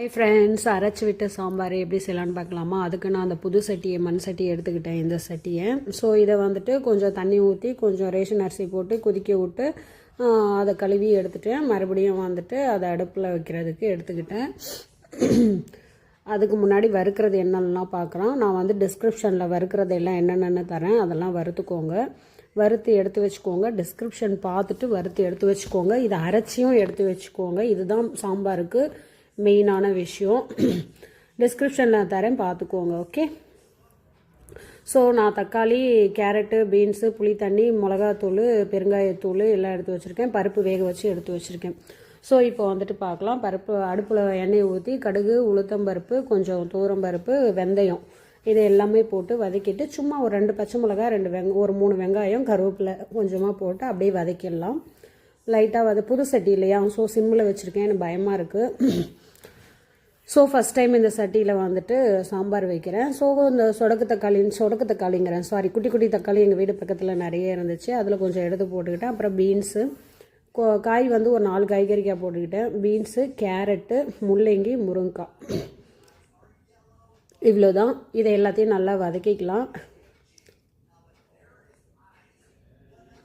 Hi friends அரைச்சி விட்ட சாம்பார் எப்படி செய்யலான்னு பார்க்கலாமா? அதுக்கு நான் அந்த புது சட்டியை மண் சட்டியை எடுத்துக்கிட்டேன் இந்த சட்டியை. ஸோ இதை வந்துட்டு கொஞ்சம் தண்ணி ஊற்றி கொஞ்சம் ரேஷன் அரிசி போட்டு கொதிக்க விட்டு அதை கழுவி எடுத்துட்டேன் மறுபடியும் வந்துட்டு அதை அடுப்பில் வைக்கிறதுக்கு எடுத்துக்கிட்டேன். அதுக்கு முன்னாடி வறுக்கிறது என்னென்னலாம் பார்க்குறோம் நான் வந்து டிஸ்கிரிப்ஷனில் வறுக்கிறது எல்லாம் என்னென்னு தரேன். அதெல்லாம் வறுத்துக்கோங்க. வறுத்து எடுத்து வச்சுக்கோங்க. டிஸ்கிரிப்ஷன் பார்த்துட்டு வறுத்து எடுத்து வச்சுக்கோங்க. இதை அரைச்சியும் எடுத்து வச்சுக்கோங்க. இதுதான் சாம்பாருக்கு மெயினான விஷயம். டிஸ்கிரிப்ஷனில் தரேன் பார்த்துக்கோங்க ஓகே ஸோ நான் தக்காளி கேரட்டு பீன்ஸு புளி தண்ணி மிளகாத்தூள் பெருங்காயத்தூள் எல்லாம் எடுத்து வச்சுருக்கேன். பருப்பு வேக வச்சு எடுத்து வச்சுருக்கேன். ஸோ இப்போ வந்துட்டு பார்க்கலாம். பருப்பு அடுப்பில் எண்ணெய் ஊற்றி கடுகு உளுத்தம்பருப்பு கொஞ்சம் தூரம்பருப்பு வெந்தயம். இது எல்லாமே போட்டு வதக்கிட்டு சும்மா ஒரு ரெண்டு பச்சை மிளகா ரெண்டு வெங்க ஒரு மூணு வெங்காயம் கருவேப்பிலை கொஞ்சமாக போட்டு அப்படியே வதக்கிடலாம். லைட்டாக வத புது சட்டி இல்லையா? ஸோ சிம்மில் வச்சுருக்கேன். எனக்கு பயமாக இருக்குது ஸோ ஃபஸ்ட் டைம் இந்த சட்டியில் வந்துட்டு சாம்பார் வைக்கிறேன். ஸோ இந்த சொடக்கு தக்காளின்னு சொடக்கு தக்காளிங்கிறேன். சாரி குட்டி குட்டி தக்காளி எங்கள் வீடு பக்கத்தில் நிறைய இருந்துச்சு. அதில் கொஞ்சம் எடுத்து போட்டுக்கிட்டேன். அப்புறம் பீன்ஸு காய் வந்து ஒரு நாலு காய்கறிக்காய் போட்டுக்கிட்டேன். பீன்ஸு கேரட்டு முள்ளங்கி முருங்கைக்காய் இவ்வளோதான் இதை எல்லாத்தையும் நல்லா வதக்கிக்கலாம்.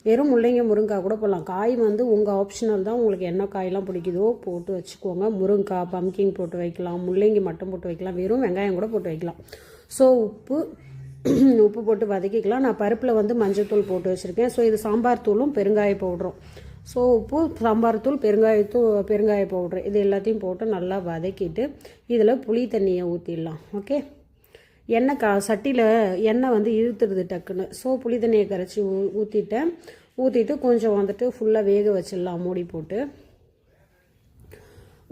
வெறும் முள்ளங்கி முருங்காய் கூட போடலாம். காய் வந்து உங்கள் ஆப்ஷனல் தான். உங்களுக்கு என்ன காயெல்லாம் பிடிக்குதோ போட்டு வச்சுக்கோங்க. முருங்கைக்காய் பம்கிங் போட்டு வைக்கலாம். முள்ளங்கி மட்டும் போட்டு வைக்கலாம். வெறும் வெங்காயம் கூட போட்டு வைக்கலாம். ஸோ உப்பு உப்பு போட்டு வதக்கிக்கலாம். நான் பருப்பில் வந்து மஞ்சத்தூள் போட்டு வச்சுருக்கேன். ஸோ இது சாம்பார் தூளும் பெருங்காய பவுடரும். ஸோ உப்பு சாம்பார் தூள் பெருங்காயத்தூள் பெருங்காய பவுட்ரு. இது எல்லாத்தையும் போட்டு நல்லா வதக்கிட்டு இதில் புளி தண்ணியை ஊற்றிடலாம் ஓகே எண்ணெய் கா சட்டியில் எண்ணெய் வந்து இழுத்துடுது டக்குன்னு. ஸோ புளி தண்ணியை கரைச்சி ஊ ஊற்றிட்டேன் ஊற்றிட்டு கொஞ்சம் வந்துட்டு ஃபுல்லாக வேக வச்சிடலாம் மூடி போட்டு.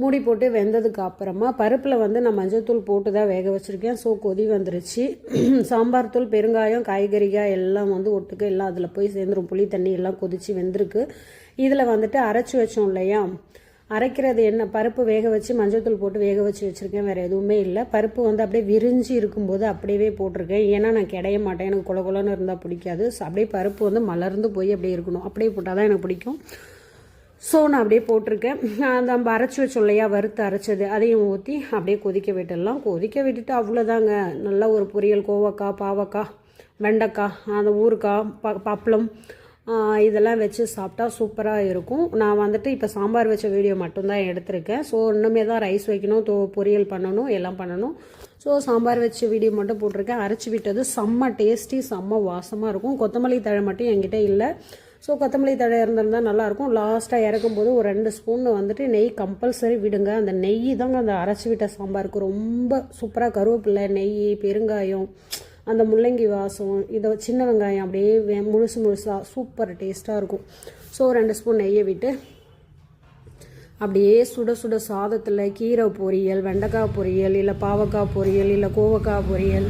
மூடி போட்டு வெந்ததுக்கு அப்புறமா பருப்பில் வந்து நான் மஞ்சள்தூள் போட்டு தான் வேக வச்சுருக்கேன். ஸோ கொதி வந்துருச்சு. சாம்பார் தூள் பெருங்காயம் காய்கறிகாய் எல்லாம் வந்து ஒட்டுக்க எல்லாம் அதில் போய் சேர்ந்துரும். புளி தண்ணி எல்லாம் கொதித்து வெந்திருக்கு. இதில் வந்துட்டு அரைச்சி வச்சோம் இல்லையா? அரைக்கிறது என்ன? பருப்பு வேக வச்சு மஞ்சள்தூள் போட்டு வேக வச்சு வச்சுருக்கேன். வேறு எதுவுமே இல்லை. பருப்பு வந்து அப்படியே விரிஞ்சு இருக்கும்போது அப்படியே போட்டிருக்கேன். ஏன்னா நான் கிடைய மாட்டேன். எனக்கு குல குலன்னு இருந்தால் பிடிக்காது. அப்படியே பருப்பு வந்து மலர்ந்து போய் அப்படியே இருக்கணும். அப்படியே போட்டால் தான் எனக்கு பிடிக்கும். ஸோ நான் அப்படியே போட்டிருக்கேன். அந்த நம்ம அரைச்சி வச்சோம் இல்லையா? வறுத்து அரைச்சது. அதையும் ஊற்றி அப்படியே கொதிக்க விட்டுடலாம். கொதிக்க விட்டுட்டு அவ்வளோதாங்க நல்லா ஒரு பொரியல். கோவக்காய் பாவக்காய் வெண்டைக்காய் அந்த ஊறுக்காய் ப பப்பளம் இதெல்லாம் வச்சு சாப்பிட்டா சூப்பராக இருக்கும். நான் வந்துட்டு இப்போ சாம்பார் வச்ச வீடியோ மட்டும்தான் எடுத்திருக்கேன். ஸோ இன்னுமே தான் ரைஸ் வைக்கணும் தோ பொரியல் பண்ணணும் எல்லாம் பண்ணணும். ஸோ சாம்பார் வச்ச வீடியோ மட்டும் போட்டிருக்கேன். அரைச்சி விட்டது செம்ம டேஸ்டி செம்ம வாசமாக இருக்கும். கொத்தமல்லி தழை மட்டும் என்கிட்ட இல்லை. ஸோ கொத்தமல்லி தழை இருந்திருந்தால் நல்லாயிருக்கும். லாஸ்ட்டாக இறக்கும்போது ஒரு ரெண்டு ஸ்பூன் வந்துட்டு நெய் கம்பல்சரி விடுங்க. அந்த நெய் தாங்க அந்த அரைச்சி விட்ட சாம்பாருக்கு ரொம்ப சூப்பராக கருவேப்பில்லை நெய் பெருங்காயம் அந்த முள்ளங்கி வாசம் இதை சின்ன வெங்காயம் அப்படியே வே- முழுசு முழுசாக சூப்பர் டேஸ்ட்டாக இருக்கும். ஸோ ரெண்டு ஸ்பூன் நெய்யை விட்டு அப்படியே சுட சுட சாதத்தில் கீரை பொரியல் வெண்டைக்காய் பொரியல் இல்லை பாவக்காய் பொரியல் இல்லை கோவக்காய் பொரியல்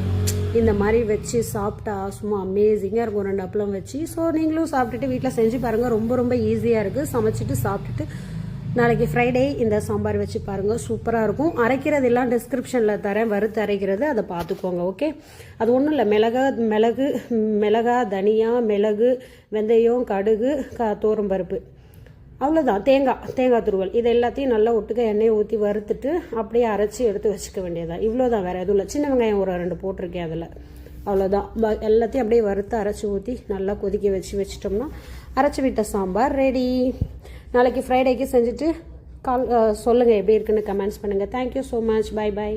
இந்த மாதிரி வச்சு சாப்பிட்டா சும்மா அமேசிங்காக இருக்கும். ரெண்டு அப்பளம் வச்சு ஸோ நீங்களும் சாப்பிட்டுட்டு வீட்டில் செஞ்சு பாருங்கள் ரொம்ப ரொம்ப ஈஸியாக இருக்குது சமைச்சிட்டு சாப்பிட்டுட்டு நாளைக்கு ஃப்ரைடே இந்த சாம்பார் வச்சு பாருங்கள் சூப்பராக இருக்கும். அரைக்கிறது எல்லாம் டிஸ்கிரிப்ஷனில் தரேன். வறுத்து அரைக்கிறது அதை பார்த்துக்கோங்க ஓகே அது ஒன்றும் இல்லை. மிளகா மிளகு மிளகா தனியா மிளகு வெந்தயம் கடுகு க பருப்பு. அவ்வளோதான் தேங்காய் தேங்காய் துருவல். இது எல்லாத்தையும் நல்லா ஒட்டுக்க எண்ணெயை ஊற்றி வறுத்துட்டு அப்படியே அரைச்சி எடுத்து வச்சுக்க வேண்டியதான் இவ்வளோ தான் வேறு எதுவும் இல்லை. சின்ன வெங்காயம் ஒரு ரெண்டு போட்டிருக்கேன் அதில். அவ்வளோதான் எல்லாத்தையும் அப்படியே வறுத்து அரைச்சி ஊற்றி நல்லா கொதிக்க வச்சு வச்சிட்டோம்னா அரைச்சி விட்ட சாம்பார் ரெடி நாளைக்கு ஃப்ரைடேக்கு செஞ்சுட்டு கால் சொல்லுங்கள் எப்படி இருக்குன்னு கமெண்ட்ஸ் பண்ணுங்கள் thank you so much bye bye